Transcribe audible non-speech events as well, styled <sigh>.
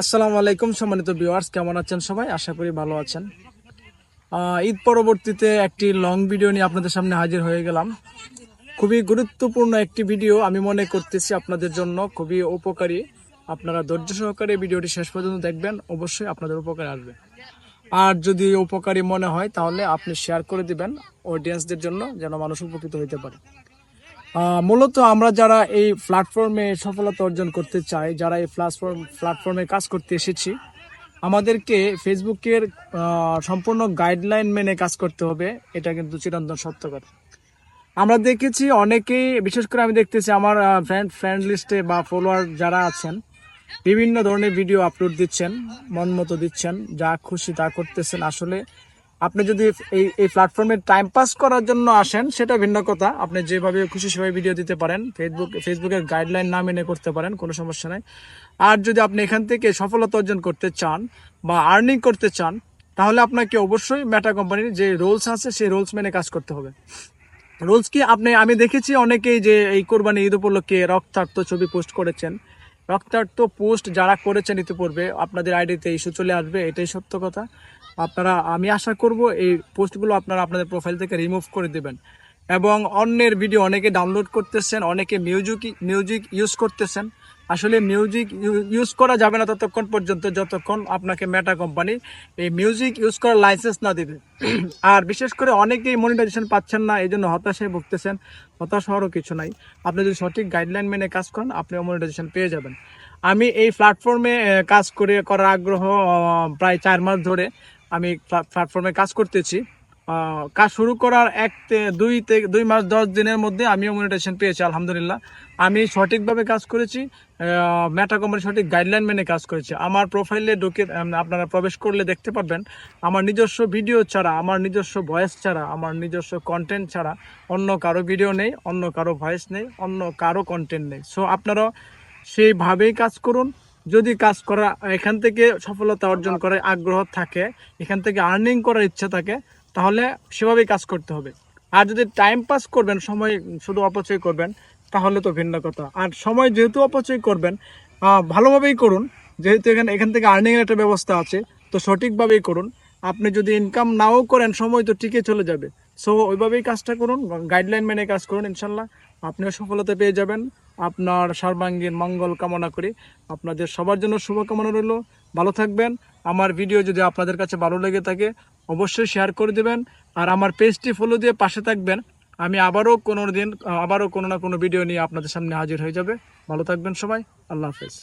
আসসালামু আলাইকুম সম্মানিত ভিউয়ার্স, কেমন আছেন সবাই? আশা করি ভালো আছেন। ঈদ পরবর্তীতে একটি লং ভিডিও নিয়ে আপনাদের সামনে হাজির হয়ে গেলাম। খুবই গুরুত্বপূর্ণ একটি ভিডিও আমি মনে করতেছি আপনাদের জন্য, খুবই উপকারী। আপনারা ধৈর্য সহকারে ভিডিওটি শেষ পর্যন্ত দেখবেন, অবশ্যই আপনাদের উপকারে আসবে। আর যদি উপকারী মনে হয়, তাহলে আপনি শেয়ার করে দিবেন অডিয়েন্সদের জন্য, যেন মানুষ উপকৃত হতে পারে। মূলত আমরা যারা এই প্ল্যাটফর্মে সফলতা অর্জন করতে চাই, যারা এই প্ল্যাটফর্ম প্ল্যাটফর্মে কাজ করতে এসেছি, আমাদেরকে ফেসবুকের সম্পূর্ণ গাইডলাইন মেনে কাজ করতে হবে। এটা কিন্তু চিরন্তন সত্য কথা। আমরা দেখেছি অনেকেই, বিশেষ করে আমি দেখতেছি আমার ফ্রেন্ড ফ্রেন্ড লিস্টে বা ফলোয়ার যারা আছেন, বিভিন্ন ধরনের ভিডিও আপলোড দিচ্ছেন, মন মতো দিচ্ছেন, যা খুশি তা করতেছেন। আসলে আপনি যদি এই এই প্ল্যাটফর্মে টাইম পাস করার জন্য আসেন, সেটা ভিন্ন কথা। আপনি যেভাবে খুশি সেভাবে ভিডিও দিতে পারেন। ফেসবুক ফেসবুকের গাইডলাইন না মেনে করতে পারেন, কোনো সমস্যা নাই। আর যদি আপনি এখান থেকে সফলতা অর্জন করতে চান বা আর্নিং করতে চান, তাহলে আপনাকে অবশ্যই মেটা কোম্পানির যে রোলস আছে, সেই রোলস মেনে কাজ করতে হবে। রোলস কি? আপনি, আমি দেখেছি অনেকেই যে এই কোরবানি ঈদ উপলক্ষে রক্তাক্ত ছবি পোস্ট করেছেন। রক্তাক্ত পোস্ট যারা করেছেন ইতিপূর্বে, আপনাদের আইডিতে ইস্যু চলে আসবে, এটাই সত্য কথা। আপনারা, আমি আশা করব এই পোস্টগুলো আপনারা আপনাদের প্রোফাইল থেকে রিমুভ করে দেবেন। এবং অন্যের ভিডিও অনেকে ডাউনলোড করতেছেন, অনেকে মিউজিক মিউজিক ইউজ করতেছেন। আসলে মিউজিক ইউজ করা যাবে না ততক্ষণ পর্যন্ত, যতক্ষণ আপনাকে মেটা কোম্পানি এই মিউজিক ইউজ করার লাইসেন্স না দেবে। <clears throat> আর বিশেষ করে অনেকেই মনিটাইজেশন পাচ্ছেন না, এই জন্য হতাশায় ভুগতেছেন। হতাশ হওয়ারও কিছু নাই। আপনি যদি সঠিক গাইডলাইন মেনে কাজ করেন আপনি মনিটাইজেশন পেয়ে যাবেন। আমি এই প্ল্যাটফর্মে কাজ করে, করার আগ্রহ প্রায় চার মাস ধরে আমি প্ল্যাটফর্মে কাজ করতেছি। কাজ শুরু করার এক দুই থেকে দুই মাস দশ দিনের মধ্যে আমিও মনিটাইজেশন পেয়েছি, আলহামদুলিল্লাহ। আমি সঠিকভাবে কাজ করেছি মেটা কোম্পানি সঠিক গাইডলাইন মেনে কাজ করেছি। আমার প্রোফাইলে ঢুকে আপনারা প্রবেশ করলে দেখতে পারবেন, আমার নিজস্ব ভিডিও ছাড়া, আমার নিজস্ব ভয়েস ছাড়া, আমার নিজস্ব কন্টেন্ট ছাড়া অন্য কারও ভিডিও নেই, অন্য কারও ভয়েস নেই, অন্য কারও কন্টেন্ট নেই। সো আপনারাও সেইভাবেই কাজ করুন। যদি কাজ করা, এখান থেকে সফলতা অর্জন করার আগ্রহ থাকে, এখান থেকে আর্নিং করার ইচ্ছা থাকে, তাহলে সেভাবেই কাজ করতে হবে। আর যদি টাইম পাস করবেন, সময় শুধু অপচয় করবেন, তাহলে তো ভিন্ন কথা। আর সময় যেহেতু অপচয় করবেন ভালোভাবেই করুন। যেহেতু এখানে, এখান থেকে আর্নিংয়ের একটা ব্যবস্থা আছে, তো সঠিকভাবেই করুন। আপনি যদি ইনকাম নাও করেন, সময় তো ঠিকই চলে যাবে। সো ওইভাবেই কাজটা করুন গাইডলাইন মেনে কাজ করুন, ইনশাল্লাহ। আপনিও সফলতা পেয়ে যাবেন। আপনার সর্বাঙ্গীন মঙ্গল কামনা করি। আপনাদের সবার জন্য শুভকামনা রইল। ভালো থাকবেন। আমার ভিডিও যদি আপনাদের কাছে ভালো লেগে থাকে, অবশ্যই শেয়ার করে দেবেন। আর আমার পেজটি ফলো দিয়ে পাশে থাকবেন। আমি আবারও কোনো দিন আবারও কোনো না কোনো ভিডিও নিয়ে আপনাদের সামনে হাজির হয়ে যাবে। ভালো থাকবেন সবাই। আল্লাহ হাফেজ।